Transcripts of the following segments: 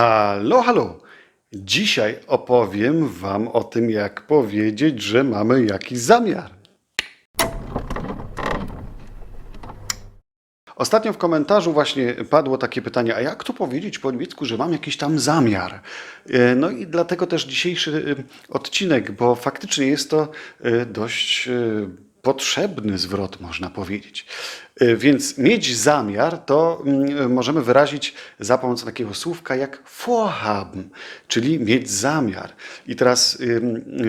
Halo, halo! Dzisiaj opowiem Wam o tym, jak powiedzieć, że mamy jakiś zamiar. Ostatnio w komentarzu właśnie padło takie pytanie, a jak to powiedzieć po niemiecku, że mam jakiś tam zamiar? E, No i dlatego też dzisiejszy e, odcinek, bo faktycznie jest to e, dość potrzebny zwrot, można powiedzieć. E, Więc mieć zamiar to mm, możemy wyrazić za pomocą takiego słówka jak vorhaben, czyli mieć zamiar. I teraz,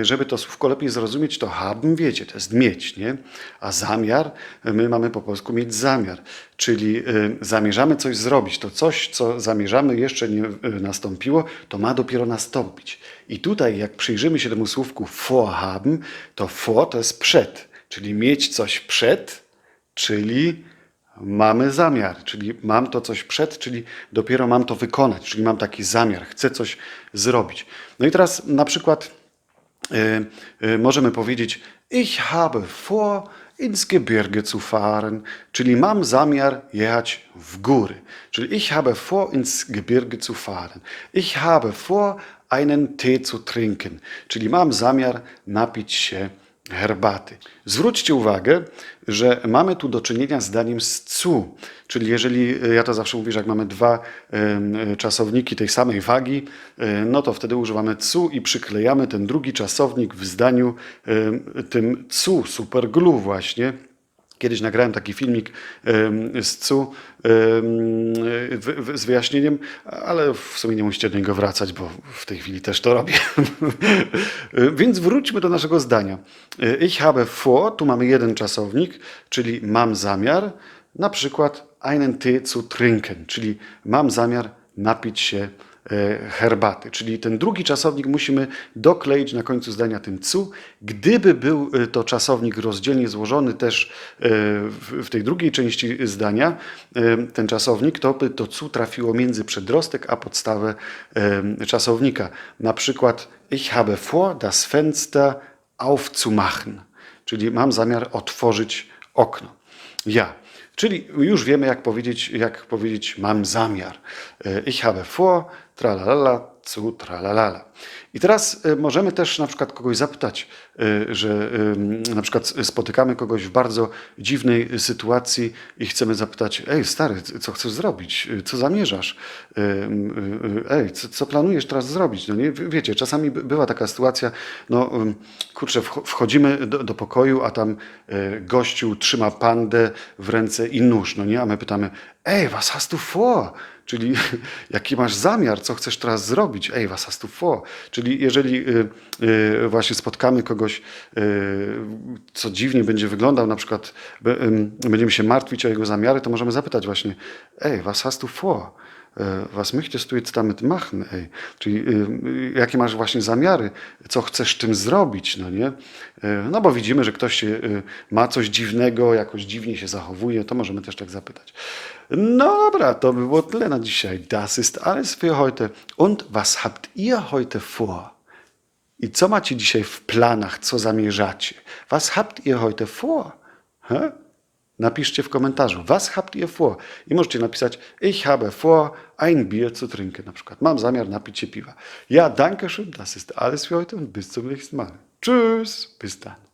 żeby to słówko lepiej zrozumieć, to haben, wiecie, to jest mieć, nie? A zamiar, my mamy po polsku mieć zamiar, czyli y, zamierzamy coś zrobić. To coś, co zamierzamy, jeszcze nie y, nastąpiło, to ma dopiero nastąpić. I tutaj, jak przyjrzymy się temu słówku vorhaben, to vor to jest przed, czyli mieć coś przed, czyli mamy zamiar, czyli mam to coś przed, czyli dopiero mam to wykonać, czyli mam taki zamiar, chcę coś zrobić. No i teraz na przykład y, y, możemy powiedzieć: Ich habe vor, ins Gebirge zu fahren, czyli mam zamiar jechać w góry. Czyli ich habe vor, ins Gebirge zu fahren. Ich habe vor, einen Tee zu trinken, czyli mam zamiar napić się herbaty. Zwróćcie uwagę, że mamy tu do czynienia z zdaniem z cu, czyli jeżeli, e, ja to zawsze mówię, że jak mamy dwa e, czasowniki tej samej wagi, e, no to wtedy używamy cu i przyklejamy ten drugi czasownik w zdaniu tym cu, superglue właśnie. Kiedyś nagrałem taki filmik z CU z wyjaśnieniem, ale w sumie nie musicie do niego wracać, bo w tej chwili też to robię. Więc wróćmy do naszego zdania. Ich habe vor, tu mamy jeden czasownik, czyli mam zamiar, na przykład einen Tee zu trinken, czyli mam zamiar napić się herbaty. Czyli ten drugi czasownik musimy dokleić na końcu zdania tym cu. Gdyby był e, to czasownik rozdzielnie złożony też e, w, tej drugiej części zdania, e, ten czasownik, to by to cu trafiło między przedrostek a podstawę e, czasownika. Na przykład ich habe vor, das Fenster aufzumachen. Czyli mam zamiar otworzyć okno. Ja. Czyli już wiemy, jak powiedzieć, jak powiedzieć mam zamiar. E, Ich habe vor, tralalala, zu tralalala. I teraz e, możemy też na przykład kogoś zapytać, e, że e, na przykład spotykamy kogoś w bardzo dziwnej sytuacji i chcemy zapytać, ej stary, co chcesz zrobić? Co zamierzasz? Ej, co, planujesz teraz zrobić? No nie, wiecie, czasami by- była taka sytuacja, no kurczę, wch- wchodzimy do, do pokoju, a tam gościu trzyma pandę w ręce i nóż, no nie? A my pytamy, ej, was hast du vor? Czyli jaki masz zamiar, co chcesz teraz zrobić? Ej, was hast du vor? Czyli jeżeli y, y, właśnie spotkamy kogoś, y, co dziwnie będzie wyglądał, na przykład be- ym, będziemy się martwić o jego zamiary, to możemy zapytać właśnie, ej, was hast du vor? E, Was möchtest du jetzt damit machen? Ej. Czyli y, y, jakie masz właśnie zamiary, co chcesz tym zrobić, no nie? E, No bo widzimy, że ktoś y, ma coś dziwnego, jakoś dziwnie się zachowuje, to możemy też tak zapytać. No dobra, to by było tyle na dzisiaj. Das ist alles für heute. Und was habt ihr heute vor? I co macie dzisiaj w planach, co zamierzacie? Was habt ihr heute vor? Hä? Napiszcie w komentarzu, was habt ihr vor? I możecie napisać, ich habe vor, ein Bier zu trinken na przykład. Mam zamiar napić się piwa. Ja, danke schön, das ist alles für heute und bis zum nächsten Mal. Tschüss, bis dann.